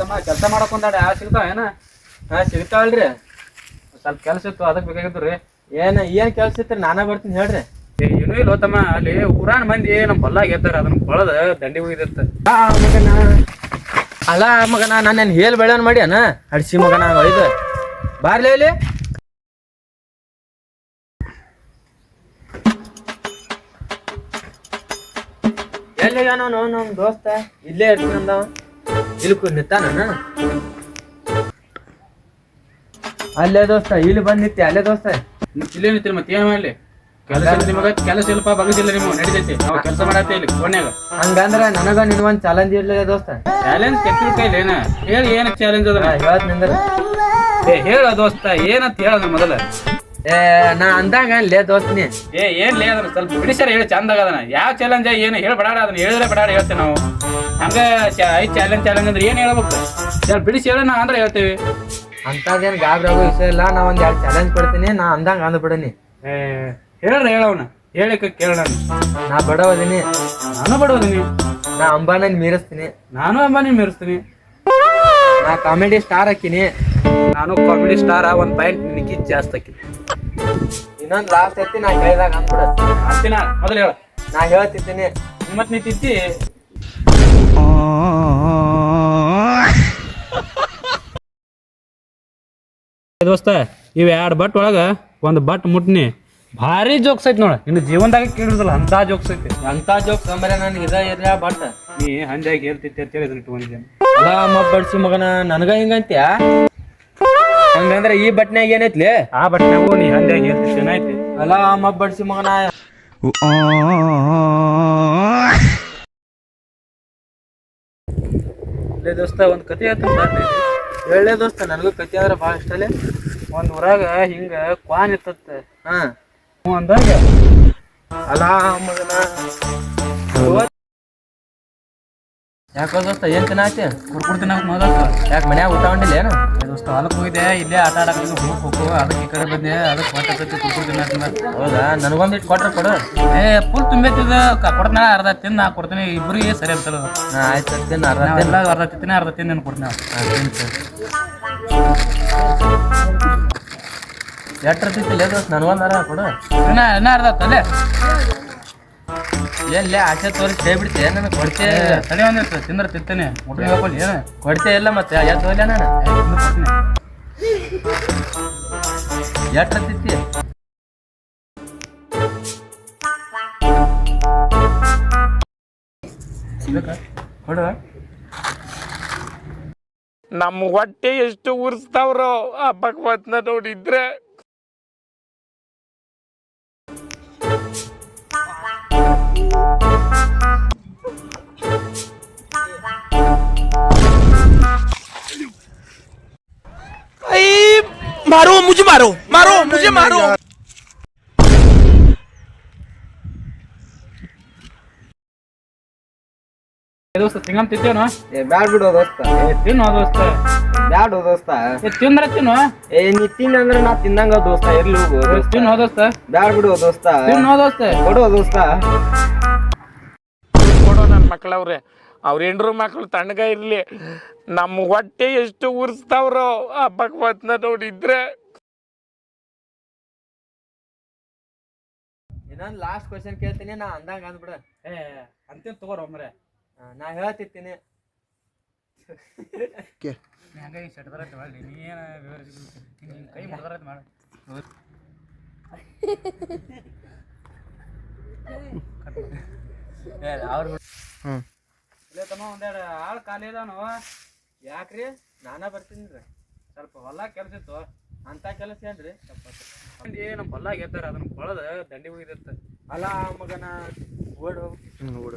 ತಮ್ಮ ಕೆಲಸ ಮಾಡಕ್ ಒಂದಾಡ ಸಿಗ್ತಾವ ಏನ? ಹಾ ಸಿಗ್ತಾವಲ್ರಿ ಸ್ವಲ್ಪ ಕೆಲಸ ಇತ್ತು ಅದಕ್ಕೆ ಬೇಕಾಗಿತ್ತು ರೀ. ಏನು ಏನ್ ಕೆಲ್ಸ ಇತ್ತು ನಾನೇ ಬರ್ತೀನಿ ಹೇಳ್ರಿ. ಏನೂ ಇಲ್ಲ ತಮ್ಮ ಅಲ್ಲಿ ಊರಾನ ಮಂದಿ ನಮ್ಮ ಹೊಲ್ಲಾಗ ಎತ್ತಾರ ಅದನ್ನ ಕೊಳದ ದಂಡಿ ಹೋಗಿದಿರ್ತ ಆ ಮಗನ. ಅಲ್ಲ ಮಗನ ನಾನು ಹೇಲ್ ಬೆಳೆಯನ್ ಮಾಡ್ಯಾನ? ಅಡ್ಸಿ ಮಗನ ಒಯ್ದು. ಬಾರ್ಲಿ ಇಲ್ಲಿ. ಎಲ್ಲಿಗ ನಾನು ನಮ್ ದೋಸ್ತ? ಇಲ್ಲೇ ಇರ್ತೀನಿ ಇಲ್ಕು ಇಲ್ಲಿ ಕು ನಿಂತಾನ ಅಲ್ಲೇ ದೋಸ್ತ ಇಲ್ಲಿ ಬಂದ್ ನಿತ್ತಿ ಅಲ್ಲೇ ದೋಸ್ತ? ಇಲ್ಲೇ ನಿತ್ತಿ ಮತ್ತೆ ಏನ್ ಮಾಡ್ಲಿ? ಕೆಲಸ ನಿಮಗ ಕೆಲಸ ಇಲ್ಲಪ್ಪ ಬಗದಿಲ್ಲ ನೀವು ನಡಿತೈತಿ. ನಾವು ಕೆಲಸ ಮಾಡತ್ತೆ ಇಲ್ಲಿ ಕೊನೆಯಾಗ ಹಂಗಂದ್ರ ನನಗ ನಿನ್ ಒಂದ್ ಚಾಲೆಂಜ್ ಇರ್ಲಿಲ್ಲ ದೋಸ್ತ. ಚಾಲೆಂಜ್ ಕೆತ್ತಿರ ಕೈಲಿ ಏನ? ಹೇಳಿ ಏನ ಚಾಲೆಂಜ್ ಅದ ಹೇಳತ್ ನಿಂದ್ರ. ಏ ಹೇಳ ದೋಸ್ತ ಏನಂತ ಹೇಳ ಮೊದಲ. ಏ ನಾ ಅಂದಾಗ ಲೇ ದೋಸ್ತ್ನಿ ಏ ಏನ್ ಲೇ ಅದನ್ನ ಸ್ವಲ್ಪ ಬಿಡಿಸ್ಯಾರ ಹೇಳಿ ಚಂದಾಗ ಅದನ್ನ ಯಾವ ಚಾಲೆಂಜ್ ಏನು ಹೇಳಿ ಬಡಾಡ ಅದನ್ನ ಹೇಳಿದ್ರೆ ಬಡಾಡ ಹೇಳ್ತೇವೆ ನಾವು. ಹಂಗ ಐ ಚಾಲೆಂಜ್ ಚಾಲೆಂಜ್ ಅಂದ್ರೆ ಏನ್ ಹೇಳ್ಬೇಕು? ಸ್ವಲ್ಪ ಬಿಡಿಸಿ ಹೇಳ ನಾ ಅಂದ್ರೆ ಹೇಳ್ತೇವೆ. ಅಂತದೇನ್ ಗಾಬ್ರಿ ಆಗೋ ವಿಷಯ ಇಲ್ಲ ನಾ ಒಂದ್ ಎರಡು ಚಾಲೆಂಜ್ ಕೊಡ್ತೀನಿ ನಾ ಅಂದಂಗ ಅಂದ್ಬಿಡನಿ ಏ ಹೇಳ್ರಿ ಹೇಳವನ ಹೇಳಿಕ ಕೇಳೋಣ ನಾ ಬಡವದಿನಿ. ನಾನು ಬಡವದೀನಿ. ನಾ ಅಂಬಾನನ್ ಮೀರಿಸ್ತೀನಿ. ನಾನು ಅಂಬಾನಿ ಮೀರಿಸ್ತೀನಿ. ನಾ ಕಾಮಿಡಿ ಸ್ಟಾರ್ ಹಾಕಿನಿ. ನಾನು ಕಾಮಿಡಿ ಸ್ಟಾರ್ ಒಂದ್ ಪಾಯಿಂಟ್ ನಿನಗೆ ಜಾಸ್ತಿ ಹಾಕಿನಿ ಇನ್ನೊಂದು ಲಾಸ್ಟ್ ಐತಿ ನಾ ಹೇಳಿದಾಗ ಅಂದ್ಬಿಡ. ಮೊದಲು ಹೇಳ. ನಾ ಹೇಳ್ತಿದ್ದೀನಿ. ನಿಮ್ಮತ್ ನೀ ತಿತ್ತಿ ದೋಸ್ತ ಇವ್ ಎರಡು ಬಟ್ ಒಳಗ ಒಂದು ಬಟ್ ಮುಟ್ನಿ. ಭಾರಿ ಜೋಕ್ಸ್ ಐತಿ ನೋಡ. ಇನ್ನು ಜೀವನದಾಗ ಕೇಳಿದ್ರಲ್ಲ ಅಂತ ಜೋಕ್ಸ್ ಐತಿ. ಅಂತ ಜೋಕ್ ಅಂದ್ರೆ ನನ್ ಇದ ಏರಿಯಾ ಬಟ್ ನೀ ಹಂಜಾಗಿ ಹೇಳ್ತಿದ್ದೆ ಅಂತೇಳಿ ಇದನ್ನ ಇಟ್ಕೊಂಡಿದ್ದೇನೆ ಅಲ್ಲ ಅಮ್ಮ ಬಡ್ಸಿ ಮಗನ ನನಗ ಹಿಂಗಂತ್ಯ ಹಂಗಂದ್ರೆ ಈ ಬಟ್ನ್ಯಾಗ ಏನೈತ್ಲಿ? ಆ ಬಟ್ನ್ಯಾಗು ನೀ ಹಂಜಾಗಿ ಹೇಳ್ತಿದ್ದೆ ಏನಾಯ್ತಿ ಅಲ್ಲ ಅಮ್ಮ ಬಡ್ಸಿ ಮಗನ. ಲೇ ದೋಸ್ತ ಒಂದು ಕತೆ ಹೇಳ್ತೀನಿ ಹೇಳಲೇ ದೋಸ್ತ ನನಗೂ ಕತೆ ಅಂದ್ರೆ ಭಾಳ ಇಷ್ಟಲೇ ಒಂದ್ ಊರಾಗ ಹಿಂಗ ಕ್ವಾನ್ ಇತ್ತತ್ತ ಹಾ. ಅಂದಾಗ ಅಲ್ಲ ಮಗನ. ಯಾಕೋ ದೋಸ್ತ ಏನ್ ತಿನ್ನಾತಿ ಕುಡ್ಕೊಡ್ತೀನಿ ತಿನ್ನಾಕ ಮೊದಲ ಯಾಕೆ ಮನ್ಯಾಗ ಊಟ ಉಂಡಿಲ್ಲ ಏನು? ದೋಸ್ತ ಹೊಲಕ್ಕೆ ಹೋಗಿದೆ ಇಲ್ಲೇ ಆಟ ಆಡಕ್ಕೆ ಹೋಗಿ ಹೋಗು ಅದಕ್ಕೆ ಈ ಕಡೆ ಬಂದೆ ಅದಕ್ಕೆ ಹೊಟ್ಟೆ ಕುಡ್ಕೊಡ್ತೀನಿ ತಿನ್ನಾಕ ಹೌದಾ? ನನಗೊಂದು ಇಟ್ಟು ಕೊಟ್ರೆ ಕೊಡು. ಏ ಫುಲ್ ತುಂಬೈತಿದ. ಕೊಡ್ತಾನ ಅರ್ಧ ತಿನ್ ನಾ ಕೊಡ್ತೀನಿ. ಇಬ್ಬರಿಗೆ ಸರಿ ಹಾ ಆಯ್ತು ತಿನ್ನ ಅರ್ಧ ತಿನ್ನು. ಅರ್ಧ ತಿಂತೀನಿ ಅರ್ಧ ತಿಂದು ನೀನು ಕೊಡ್ತೀನಿ ಹಾ, ಎಷ್ಟ್ ಇರ್ತಿತ್ತಿಲ್ಲ ದೋಸ್ತ ನನಗೊಂದರ ಕೊಡು. ಇನ್ನ ಇನ್ನ ಅರ್ಧ ತಲೆ ಎಲ್ಲಿ ಆಸೆ ತೋರಿಸಿ ನನಗೆ ಕೊಡ್ತೇ? ತಲೆ ಒಂದಿತ್ತು ತಿಂದ್ರೆ ತಿಂತೇನೆ. ಊಟ ಏನು? ಕೊಡ್ತೇ ಇಲ್ಲ ಮತ್ತೆ. ನಾನು? ಎಷ್ಟ್? ಕೊಡು. ನಮ್ಮ ಹೊಟ್ಟೆ ಎಷ್ಟು ಉರ್ಸ್ತಾವ್ರೋ ಆ ಭಗವತ್ನ ನೋಡಿದ್ರೆ मारो मुझे मारो मारो मुझे मारो ಏ ದೋಸ್ತ ತಿಂಗಮ್ ತಿಂತೇನು ಏ ಬ್ಯಾಡ್ ಬಿಡು ದೋಸ್ತ ಏ ತಿನ್ನು ದೋಸ್ತ ಬ್ಯಾಡ್ ದೋಸ್ತ. ತಿಂದ್ರ ತಿನ್ನು. ಏ ನೀ ತಿನ್ನ ಅಂದ್ರೆ ನಾ ತಿನ್ನಂಗ ದೋಸ್ತ ಎಲ್ಲಿ ಹೋಗು. ತಿನ್ನು ದೋಸ್ತ. ಬ್ಯಾಡ್ ಬಿಡು ದೋಸ್ತ. ತಿನ್ನು ದೋಸ್ತ. ಕೊಡು ದೋಸ್ತ. ಕೊಡೋ ನನ್ನ ಮಕ್ಕಳವ್ರೆ ಅವ್ರ ಹೆಂಡ್ರು ಮಕ್ಕಳು ತಣ್ಣಗ ಇರ್ಲಿ. ನಮ್ಮ ಹೊಟ್ಟೆ ಎಷ್ಟು ಉರ್ಸ್ತಾವ್ರೋ ಆ ಭಗವತ್ನ ನೋಡಿದ್ರೆ. ಇನ್ನೊಂದ್ ಲಾಸ್ಟ್ ಕ್ವಶನ್ ಕೇಳ್ತೀನಿ ನಾ ಅಂದಂಗ ಅಂದ್ಬಿಡ ಏ ಅಂತೀನಿ ತಗೋರ ಒಮ್ರೆ ನಾ ಹೇಳ್ತಿರ್ತೀನಿ. ಹಂಗ ಈ ಸೆಟ್ದರ ಮಾಡಿ ನೀ ಏನು ವಿವರಿಸಿ ನಿನ್ ಕೈ ಮುಗ್ದರ ಮಾಡಿ. ಅವ್ರು ಇಲ್ಲೇ ತಮ್ಮ ಒಂದೆರಡು ಆಳು ಖಾಲಿ ಇದಾನು ಯಾಕ್ರಿ? ನಾನೇ ಬರ್ತೀನಿ ರೀ. ಸ್ವಲ್ಪ ಹೊಲ ಕೆಲಸ ಇತ್ತು. ಅಂತ ಕೆಲಸ ಏನ್ರಿ? ಮಂದಿ ನಮ್ಮ ಹೊಲ ಗೆದ್ದಾರ ಅದನ್ನ ಕೊಳದ ದಂಡಿ ಹೋಗಿದಿರ್ತ ಅಲ್ಲ ಮಗನ ಓಡ್. ಹೋಗ್